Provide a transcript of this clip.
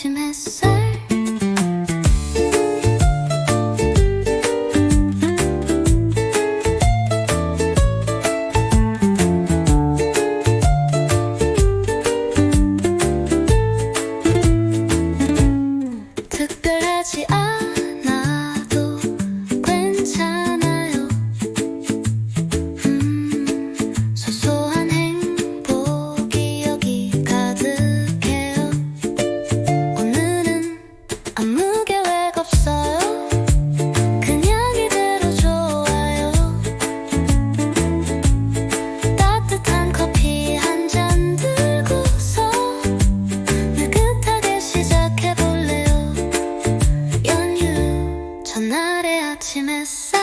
To miss. 그날의 아침 햇살